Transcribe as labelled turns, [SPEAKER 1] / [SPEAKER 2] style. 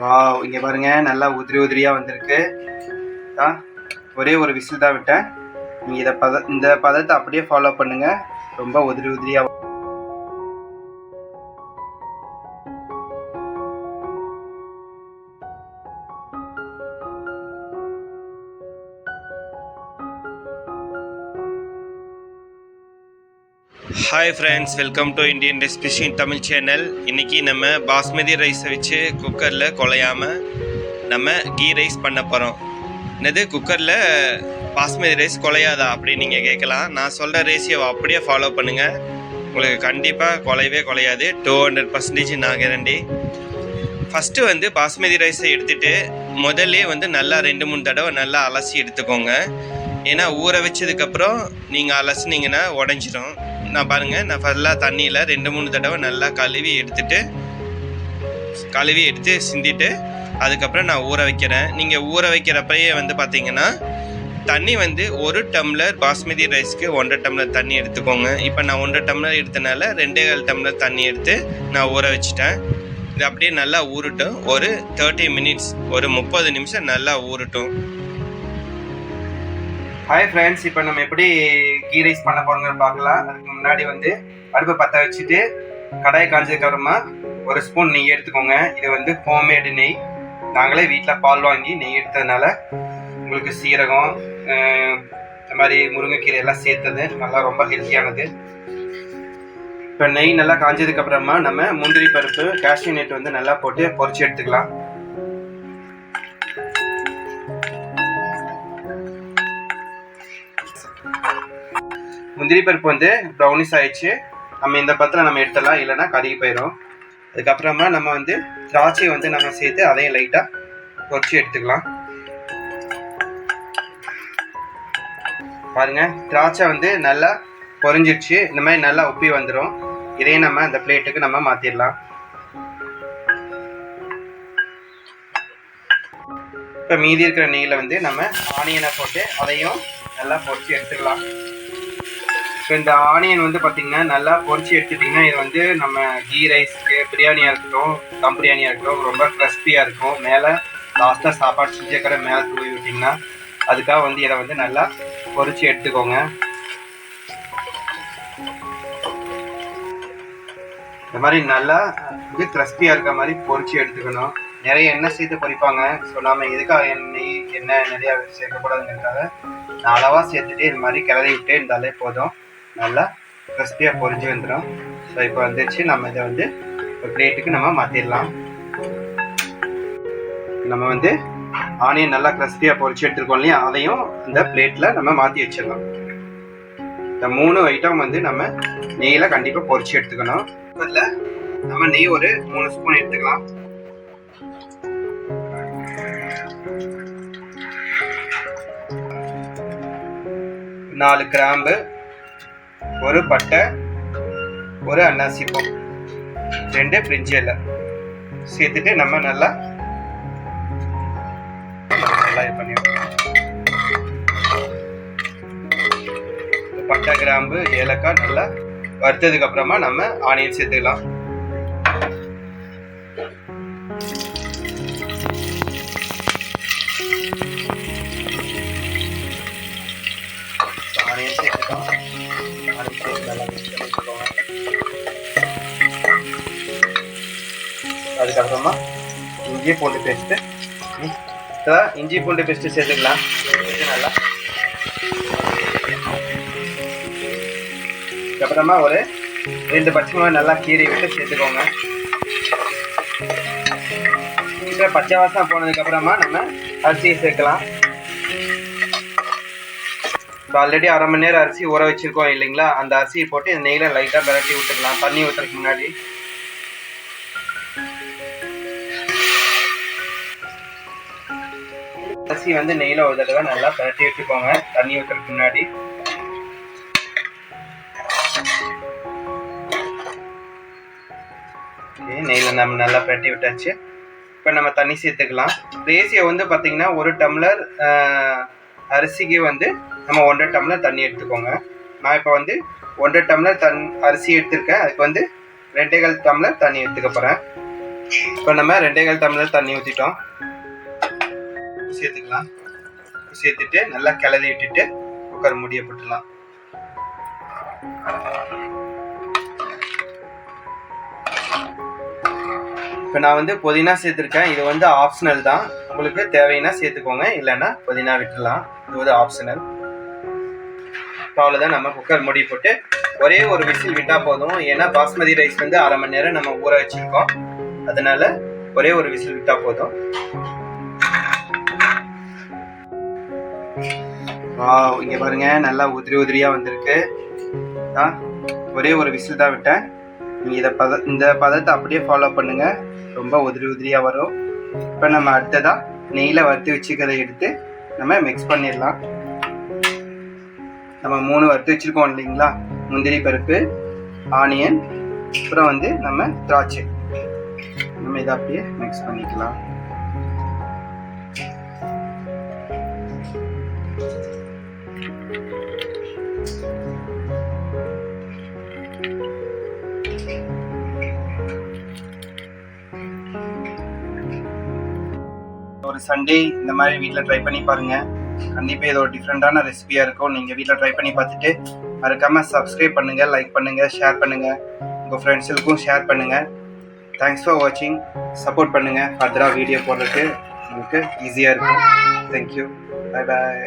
[SPEAKER 1] Wow இங்கே பாருங்க நல்லா உதிரி உதிரியாக வந்திருக்கு. ஆ ஒரே ஒரு விசில் தான் விட்டேன். நீங்கள் இதை பத இந்த பதத்தை அப்படியே ஃபாலோ பண்ணுங்க. ரொம்ப உதிரி உதிரியாக
[SPEAKER 2] hi friends welcome to Indian recipes Tamil channel இன்றைக்கி நம்ம பாஸ்மதி ரைஸை வச்சு குக்கரில் குலையாமல் நம்ம கீ ரைஸ் பண்ண போகிறோம் என்னது குக்கரில் பாஸ்மதி ரைஸ் குலையாதா அப்படின்னு நீங்கள் கேட்கலாம். நான் சொல்கிற ரேஷியோவை அப்படியே ஃபாலோ பண்ணுங்கள் உங்களுக்கு கண்டிப்பாக குலையவே குலையாது. டூ ஹண்ட்ரட் பர்சன்டேஜ் நான் கேரண்டி ஃபஸ்ட்டு வந்து பாஸ்மதி ரைஸை எடுத்துகிட்டு முதல்லே வந்து நல்லா ரெண்டு மூணு தடவை நல்லா அலசி எடுத்துக்கோங்க. ஏன்னா ஊற வச்சதுக்கப்புறம் நீங்கள் அலசினீங்கன்னா உடஞ்சிரும். நான் பாருங்கள் நான் ஃபுல்லாக தண்ணியில் ரெண்டு மூணு தடவை நல்லா கழுவி எடுத்துட்டு கழுவி எடுத்து சிந்திட்டு அதுக்கப்புறம் நான் ஊற வைக்கிறேன். நீங்கள் ஊற வைக்கிறப்பயே வந்து பார்த்தீங்கன்னா தண்ணி வந்து ஒரு டம்ளர் பாஸ்மதி ரைஸ்க்கு ஒன்றரை டம்ளர் தண்ணி எடுத்துக்கோங்க. இப்போ நான் ஒன்றரை டம்ளர் எடுத்தனால ரெண்டே கால் டம்ளர் தண்ணி எடுத்து நான் ஊற வச்சுட்டேன். இது அப்படியே நல்லா ஊறட்டும். ஒரு தேர்ட்டி மினிட்ஸ் ஒரு முப்பது நிமிஷம் நல்லா ஊறட்டும்.
[SPEAKER 1] ஹாய் ஃப்ரெண்ட்ஸ் இப்போ நம்ம எப்படி கீ ரைஸ் பண்ண போறோம்னு பார்க்கலாம். அதுக்கு முன்னாடி வந்து அடுப்பை பற்ற வச்சுட்டு கடாயை காஞ்சதுக்கப்புறமா ஒரு ஸ்பூன் நெய் எடுத்துக்கோங்க. இது வந்து ஹோம்மேடு நெய். நாங்களே வீட்டில் பால் வாங்கி நெய் எடுத்ததுனால உங்களுக்கு சீரகம் இந்த மாதிரி முருங்கைக்கீரை எல்லாம் சேர்த்தது. நல்லா ரொம்ப ஹெல்த்தியானது இப்போ நெய் நல்லா காஞ்சதுக்கப்புறமா நம்ம முந்திரி பருப்பு கேஷ்யூ நெட் வந்து நல்லா போட்டு பொரிச்சு எடுத்துக்கலாம். முந்திரி பருப்பு வந்து ப்ரௌனிஸ் ஆயிடுச்சு. நம்ம இந்த பத்தில் நம்ம எடுத்துடலாம். இல்லைன்னா கருகி போயிடும் அதுக்கப்புறமா நம்ம வந்து திராட்சையை வந்து நம்ம சேர்த்து அதையும் லைட்டாக பொறிச்சு எடுத்துக்கலாம். பாருங்க திராட்சை வந்து நல்லா பொரிஞ்சிருச்சு இந்த மாதிரி நல்லா உப்பி வந்துடும் இதையும் நம்ம அந்த பிளேட்டுக்கு நம்ம மாற்றிடலாம் இப்போ மீதி இருக்கிற நெய்யில் வந்து நம்ம ஆனியனை போட்டு அதையும் நல்லா பொரிச்சு எடுத்துக்கலாம். இப்போ இந்த ஆனியன் வந்து பார்த்தீங்கன்னா நல்லா பொரிச்சு எடுத்துட்டிங்கன்னா இது வந்து நம்ம கீ ரைஸ்க்கு பிரியாணியாக இருக்கட்டும் தம் பிரியாணியாக இருக்கட்டும் ரொம்ப கிறிஸ்பியாக இருக்கும். மேலே லாஸ்ட்டாக சாப்பாடு செஞ்சுக்கிற மேலே தூவி விட்டிங்கன்னா அதுக்காக வந்து இதை வந்து நல்லா பொரிச்சு எடுத்துக்கோங்க. இந்த மாதிரி நல்லா இது கிறிஸ்பியாக இருக்க மாதிரி பொரிச்சு எடுத்துக்கணும். நிறைய எண்ணெய் சேர்த்து பொரிப்பாங்க ஸோ நாம எதுக்காக எண்ணெய் எண்ணெய் நிறையா சேர்க்கக்கூடாதுங்கிறதுக்காக நான் அளவாக சேர்த்துட்டு இது மாதிரி கிளறி விட்டு இருந்தாலே போதும். நல்லா கிறிஸ்பியாக பொரிஞ்சு வந்துடும் ஸோ இப்போ வந்துருச்சு. நம்ம இதை வந்து ஒரு பிளேட்டுக்கு நம்ம மாற்றிடலாம் நம்ம வந்து ஆனியன் நல்லா கிறிஸ்பியாக பொரிச்சு எடுத்துருக்கோம் இல்லையா? அதையும் இந்த பிளேட்டில் நம்ம மாற்றி வச்சிடலாம். இந்த மூணு ஐட்டம் வந்து நம்ம நெய்யில் கண்டிப்பாக பொரிச்சு எடுத்துக்கணும். அதில் நம்ம நெய் ஒரு மூணு ஸ்பூன் எடுத்துக்கலாம். நாலு கிராம்பு ஒரு பட்டை ஒரு அன்னாசி பூ ரெண்டு பிரிஞ்சு இலை சேர்த்துட்டு நம்ம நல்லா நல்லா இது பண்ணிடுவோம் பட்டை கிராம்பு ஏலக்காய் நல்லா வறுத்ததுக்கு அப்புறமா நம்ம ஆனியன் சேர்த்துக்கலாம். அதுக்கப்புறமா இஞ்சி பூண்டு பேஸ்ட்டு இஞ்சி பூண்டு பேஸ்ட்டு சேர்த்துக்கலாம். நல்லா. அதுக்கப்புறமா ஒரு ரெண்டு பச்சை மிளகாய் நல்லா கீறி விட்டு சேர்த்துக்கோங்க. இப்போ பச்சை வாசம் போனதுக்கப்புறமா நம்ம அரிசியை சேர்க்கலாம். இப்போ ஆல்ரெடி அரை மணி நேரம் அரிசி ஊற வச்சுருக்கோம் இல்லைங்களா? அந்த அரிசியை போட்டு இந்த நெய்யில் லைட்டாக விரட்டி விட்டுக்கலாம். தண்ணி ஊற்றுறதுக்கு முன்னாடி. அரிசி வந்து நெய்யில் ஒரு தடவை நல்லா பிரட்டி வச்சுக்கோங்க தண்ணி ஊற்றுறதுக்கு முன்னாடி. நெய்யில் நம்ம நல்லா பிரட்டி விட்டாச்சு. இப்போ நம்ம தண்ணி சேர்த்துக்கலாம். ரேசியோ வந்து பார்த்தீங்கன்னா ஒரு டம்ளர் அரிசிக்கு வந்து நம்ம ஒன்றரை டம்ளர் தண்ணி எடுத்துக்கோங்க. நான் இப்போ வந்து ஒன்றரை டம்ளர் தன் அரிசி எடுத்திருக்கேன். அதுக்கு வந்து ரெண்டே கால் டம்ளர் தண்ணி எடுத்துக்க போகிறேன் இப்போ நம்ம ரெண்டே கால் டம்ளர் தண்ணி ஊற்றிட்டோம் சேர்த்துக்கலாம். சேர்த்துட்டு நல்லா கிளறி விட்டுட்டு குக்கர் மூடிய போட்டுடலாம். இப்போ நான் வந்து புதினா சேர்த்துருக்கேன். இது வந்து ஆப்ஷனல் தான். உங்களுக்கு தேவைன்னா சேர்த்துக்கோங்க. இல்லைன்னா புதினா விட்டுடலாம். இது வந்து ஆப்ஷனல் இப்போ அவ்வளோதான் நம்ம குக்கர் மூடி போட்டு ஒரே ஒரு விசில் விட்டால் போதும். ஏன்னா பாஸ்மதி ரைஸ் வந்து அரை மணி நேரம் நம்ம ஊற வச்சுருக்கோம். அதனால ஒரே ஒரு விசில் விட்டால் போதும். வாவ் இங்கே பாருங்க நல்லா உதிரி உதிரியாக வந்திருக்கு. ஆ ஒரே ஒரு விசில் தான் விட்டேன். நீங்கள் இதை பத இந்த பதத்தை அப்படியே ஃபாலோ பண்ணுங்க. ரொம்ப உதிரி உதிரியாக வரும். இப்போ நம்ம அடுத்ததாக நெய்யில் வறுத்து வச்சுக்கிறத எடுத்து நம்ம மிக்ஸ் பண்ணிடலாம். நம்ம மூணு வறுத்து வச்சுருக்கோம் இல்லைங்களா? முந்திரி பருப்பு ஆனியன் அப்புறம் வந்து நம்ம திராட்சை. நம்ம இதை அப்படியே மிக்ஸ் பண்ணிக்கலாம். ஒரு சண்டே இந்த மாதிரி வீட்டில் ட்ரை பண்ணி பாருங்க. கண்டிப்பாக இது ஒரு டிஃப்ரெண்டான ரெசிபியாக இருக்கும். நீங்கள் வீட்டில் ட்ரை பண்ணி பார்த்துட்டு மறக்காம சப்ஸ்கிரைப் பண்ணுங்க லைக் பண்ணுங்க ஷேர் பண்ணுங்க. உங்கள் ஃப்ரெண்ட்ஸுக்கும் ஷேர் பண்ணுங்க. தேங்க்ஸ் ஃபார் வாட்சிங் சப்போர்ட் பண்ணுங்க. ஃபர்தராக வீடியோ போடுறதுக்கு உங்களுக்கு ஈஸியாக இருக்கும். Thank you bye bye